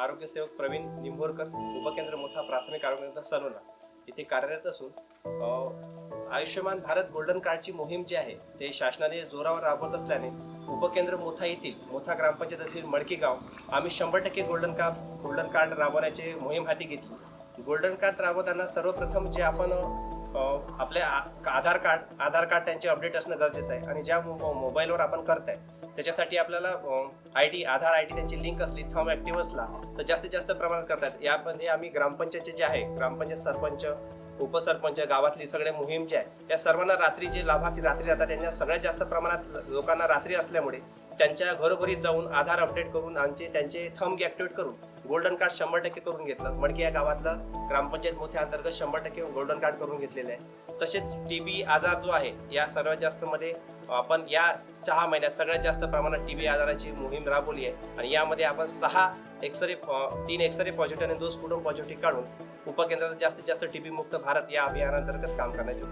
आरोग्य सेवक प्रवीण निंभोरकर उपकेंद्र मोठा प्राथमिक आरोग्य केंद्र सलोना. इथे कार्यरत असून आयुष्यमान भारत गोल्डन कार्डची मोहीम जी आहे ते शासनाने जोरावर राबवत असल्याने उपकेंद्र मोठा येथील मोठा ग्रामपंचायत असेल मडकी गाव आम्ही शंभर टक्के गोल्डन का गोल्डन कार्ड राबवण्याची मोहीम हाती घेतली. गोल्डन कार्ड राबवताना सर्वप्रथम जे आपण आपल्या आधार कार्ड आधार कार्ड त्यांचे अपडेट असणं गरजेचं आहे. आणि ज्या मो- मोबाईलवर आपण करताय त्याच्यासाठी आपल्याला I D Aadhaar I D त्यांची लिंक असली थम ॲक्टिव्ह असला तर जास्तीत जास्त प्रमाणात करतात. यामध्ये आम्ही ग्रामपंचायतचे जे आहे ग्रामपंचायत सरपंच उपसरपंच गावातली सगळे मोहीम जे आहे या सर्वांना रात्री जे लाभार्थी रात्री राहतात त्यांच्या सगळ्यात जास्त प्रमाणात लोकांना रात्री असल्यामुळे त्यांच्या घरोघरी जाऊन आधार अपडेट करून आमचे त्यांचे थंब ॲक्टिवेट करून गोल्डन कार्ड शंभर टक्के करून घेतलं. मडकी या गावातलं ग्रामपंचायत मोठ्या अंतर्गत शंभर टक्के गोल्डन कार्ड करून घेतलेलं आहे. तसेच टी बी आजार जो आहे या सर्वात जास्त मध्ये आपण या सहा महिन्यात सगळ्यात जास्त प्रमाणात टी बी आजाराची मोहीम राबवली आहे. आणि यामध्ये आपण सहा एक्सरे तीन एक्सरे पॉझिटिव्ह आणि दोन स्फुटून पॉझिटिव्ह काढून उपकेंद्रात जास्तीत जास्त टी बी मुक्त भारत या अभियानांतर्गत काम करण्याची